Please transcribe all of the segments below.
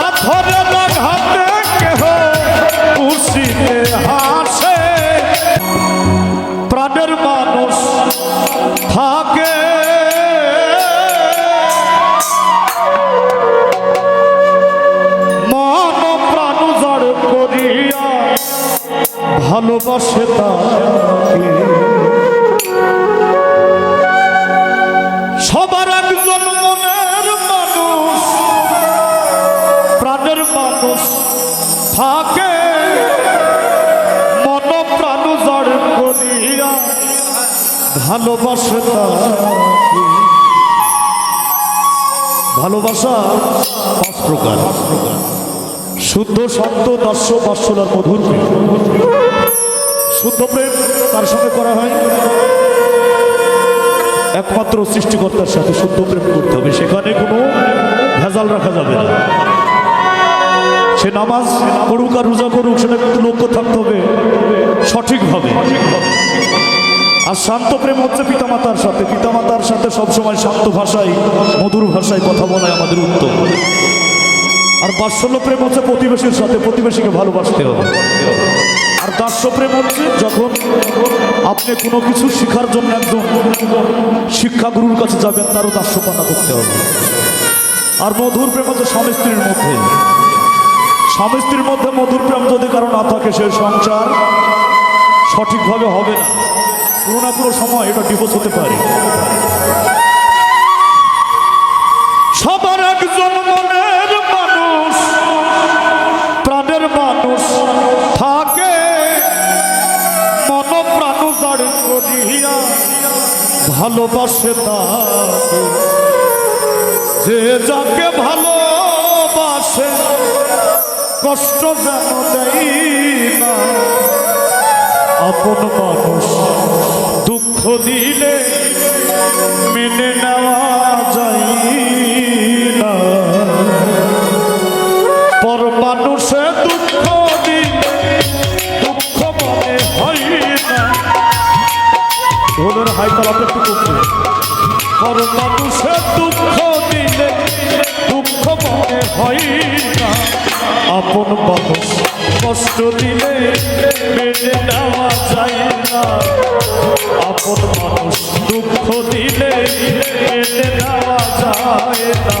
পাথরের আঘাতে কেহ খুশিতে হাসে। প্রাণের মানুষ থাকে। মন প্রাণ জড় করিয়া ভালোবাসে তাকে মন প্রাণ জড় করিয়া ভালোবাসে ভালোবাসা পাঁচ প্রকার। শুদ্ধ সত্য দাস্য বাৎসলার মধুর শুদ্ধ প্রেম তার সঙ্গে করা হয়? একমাত্র সৃষ্টিকর্তার সাথে শুদ্ধ প্রেম করতে হবে। সেখানে কোনো ভেজাল রাখা যাবে না। সে নামাজ করুক আর রোজা করুক সেটা কিন্তু লক্ষ্য থাকতে হবে। সঠিকভাবে। আর শান্ত প্রেম হচ্ছে পিতামাতার সাথে। পিতামাতার সাথে সবসময় শান্ত ভাষায়, মধুর ভাষায় কথা বলাই আমাদের উত্তম। আর বাৎসল্য প্রেম হচ্ছে প্রতিবেশীর সাথে। প্রতিবেশীকে ভালোবাসতে হবে। আর দাস্য প্রেম হচ্ছে যখন আপনি কোনো কিছু শেখার জন্য একজন শিক্ষাগুরুর কাছে যাবেন, তারও দাস্যপানা করতে হবে। আর মধুর প্রেম হচ্ছে স্বামী স্ত্রীর মধ্যে। স্বামী স্ত্রীর মধ্যে মধুর প্রেম যদি কারও না থাকে, সে সংসার সঠিকভাবে হবে না। কোনো না কোনো সময় এটা ডিভোর্স হতে পারে। সবার একজন মনের মানুষ, প্রাণের মানুষ থাকে। মন প্রাণ দাঁড় করিয়া ভালোবাসে তাকে। যে যাকে কষ্ট যেন দেয় না আপন মানুষ দুঃখ দিলে মেনে নেওয়া যায় না পর মানুষে দুঃখ দিলে দুঃখ মনে হয় না ওদের হাই তালাতে পর মানুষে দুঃখ হয় না আপন মানুষ কষ্ট দিলে মেনে নেওয়া যায় না। আপন মানুষ দুঃখ দিলে মেনে নেওয়া যায় না।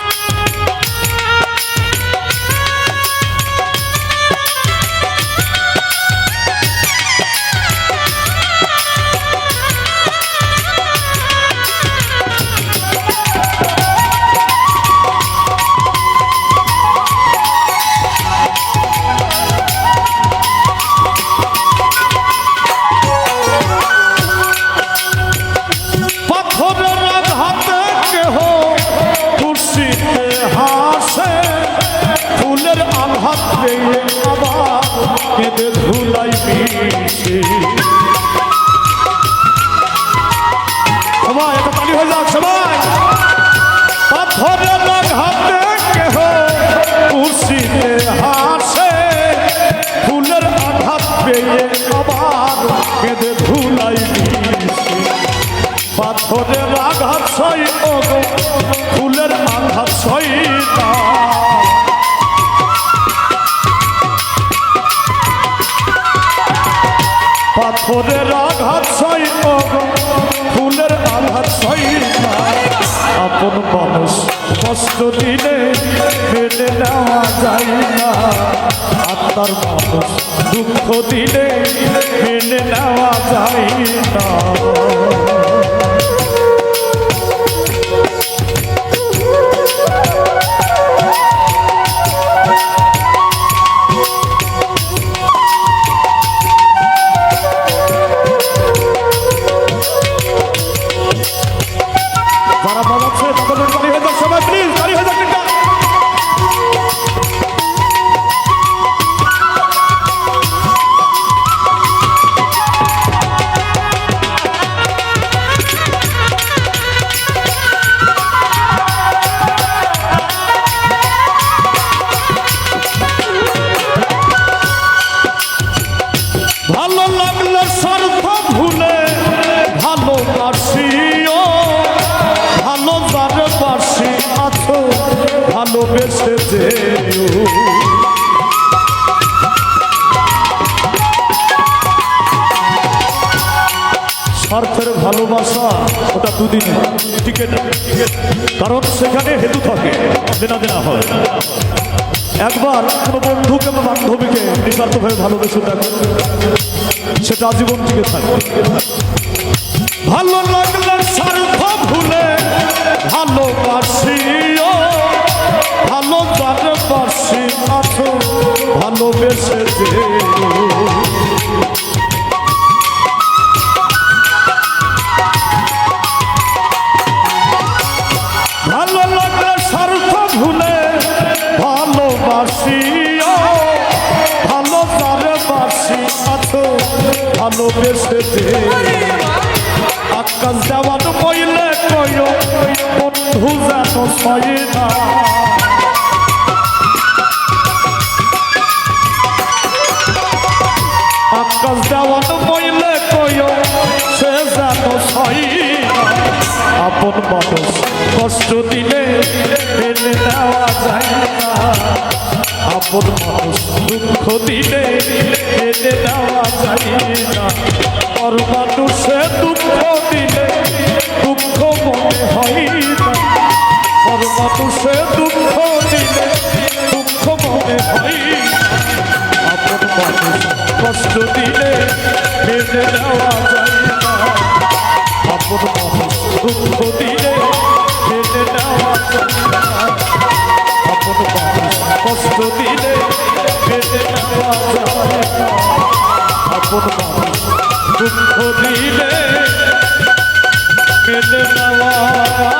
পাথরের আঘাত সই ওগো ফুলের আঘাত সই পাথরের আঘাত সই ওগো ফুলের আঘাত সই আপন মানুষ কষ্ট দিলে মেনে নেওয়া যায় না। আত্মার মানুষ দুঃখ দিলে মেনে নেওয়া যায় না। স্বার্থের ভালোবাসা ওটা কারণ সেখানে হেতু থাকে, দেনা দেনা হয়। একবার কোনো বন্ধুকে বা বান্ধবীকে নিঃস্বার্থভাবে ভালোবেসে সেটা আজীবন টিকে থাকবে। ভালো লাগলে স্বার্থ ভালো লাগলে স্বার্থ ভুলে ভালোবাসি ভালো তারে বাসি আছো ভালোবেসে আকাশ যাওয়ার কইলে কয় বন্ধু যেন সয় না। আপন মানুষ দুঃখ দিলে মেনে নেওয়া যায় না। পর মানুষে দুঃখ দিলে দুঃখ মনে হয় না পর মানুষে দুঃখ দিলে দুঃখ মনে হয় আপন মানুষ কষ্ট দিলে মেনে নেওয়া যায় আপন দুঃখ দিলে মেনে নেওয়া যায়।